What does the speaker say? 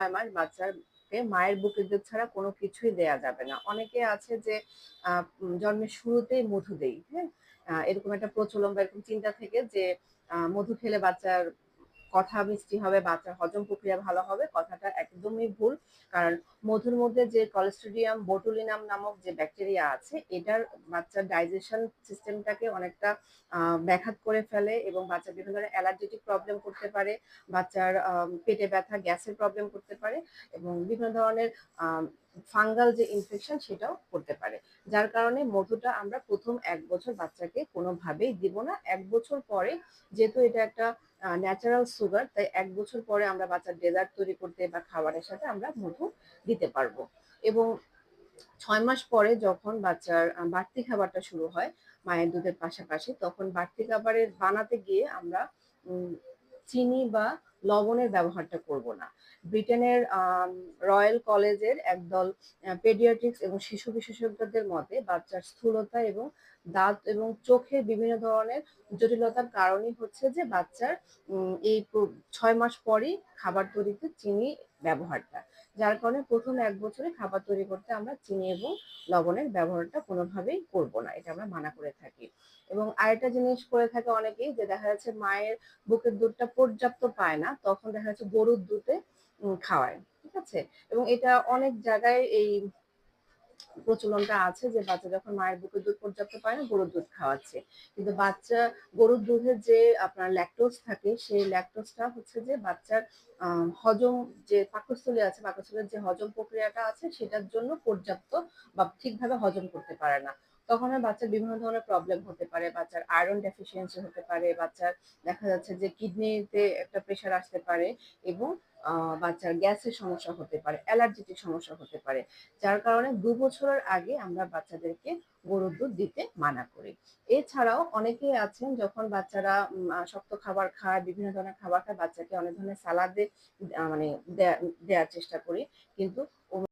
ছয় মাস বাচ্চাকে মায়ের বুকের দুধ ছাড়া কোনো কিছুই দেয়া যাবে না। অনেকে আছে যে জন্মের শুরুতেই মধু দেই হ্যাঁ? এরকম একটা প্রচলন বা এরকম চিন্তা থেকে যে মধু খেলে বাচ্চার কথা মিষ্টি হবে, বাচ্চার হজম প্রক্রিয়া ভালো হবে, কথাটা একদমই ভুল। কারণ মধুর মধ্যে যে কলেস্ট্রিডিয়াম বোটুলিনাম নামক যে ব্যাকটেরিয়া আছে, এটার বাচ্চার ডাইজেশন সিস্টেমটাকে অনেকটা ব্যাঘাত করে ফেলে এবং বাচ্চার বিভিন্ন ধরনের অ্যালার্জেটিক প্রবলেম করতে পারে, বাচ্চার পেটে ব্যথা, গ্যাসের প্রবলেম করতে পারে এবং বিভিন্ন ধরনের ফাঙ্গাল যে ইনফেকশন সেটাও করতে পারে। যার কারণে মধুটা আমরা প্রথম এক বছর বাচ্চাকে কোনোভাবেই দিব না। এক বছর পরে যেহেতু এটা একটা ন্যাচারাল সুগার তাই এক বছর পরে আমরা বাচ্চার ডেজার্ট তৈরি করতে বা খাবারের সাথে আমরা মধু দিতে পারব। এবং ছয় মাস পরে যখন বাচ্চার বাড়তি খাবারটা শুরু হয়, মায়ের দুধের পাশাপাশি, তখন বাড়তি খাবারের বানাতে গিয়ে আমরা চিনি বা লবণের ব্যবহারটা করব না। ব্রিটেনের রয়্যাল কলেজের একদল পেডিয়াট্রিক্স এবং শিশু বিশেষজ্ঞদের মতে বাচ্চার স্থূলতা এবং দাঁত এবং চোখের বিভিন্ন ধরনের জটিলতার কারণই হচ্ছে যে বাচ্চার এই ছয় মাস পরই খাবার তৈরিতে চিনি ব্যবহারটা। যার কারণে প্রথম এক বছরে খাবার তৈরি করতে আমরা চিনি এবং লবণের ব্যবহারটা কোনোভাবেই করব না, এটা আমরা মানা করে থাকি। এবং আরেকটা জিনিস করে থাকে অনেকেই যে দেখা যাচ্ছে মায়ের বুকের দুধটা পর্যাপ্ত পায় না, তখন দেখা যাচ্ছে গরুর দুধে খাওয়ায়, ঠিক আছে? এবং এটা অনেক জায়গায় এই প্রচলনটা আছে যে বাচ্চা যখন মায়ের বুকে দুধ পর্যাপ্ত পায় না, গরুর দুধ খাওয়াচ্ছে। কিন্তু বাচ্চা, গরুর দুধের যে আপনার ল্যাকটোজ থাকে, সেই ল্যাকটোজটা হচ্ছে যে বাচ্চার হজম যে পাকস্থলী আছে, পাকস্থলীর যে হজম প্রক্রিয়াটা আছে, সেটার জন্য পর্যাপ্ত বা ঠিকভাবে হজম করতে পারে না। তখন আর বাচ্চার বিভিন্ন ধরনের প্রবলেম হতে পারে, বাচ্চার আয়রন ডেফিসিয়েন্সি হতে পারে, বাচ্চার দেখা যাচ্ছে যে কিডনিতে একটা প্রেশার আসতে পারে এবং বাচ্চার গ্যাসের সমস্যা হতে পারে অ্যালার্জিটিক সমস্যা হতে পারে। যার কারণে দু বছরের আগে আমরা বাচ্চাদেরকে গরুর দুধ দিতে মানা করি। এছাড়াও অনেকেই আছেন যখন বাচ্চারা শক্ত খাবার খায়, বিভিন্ন ধরনের খাবার খায়, বাচ্চাকে অনেক ধরনের সালাদে মানে দেওয়ার চেষ্টা করি। কিন্তু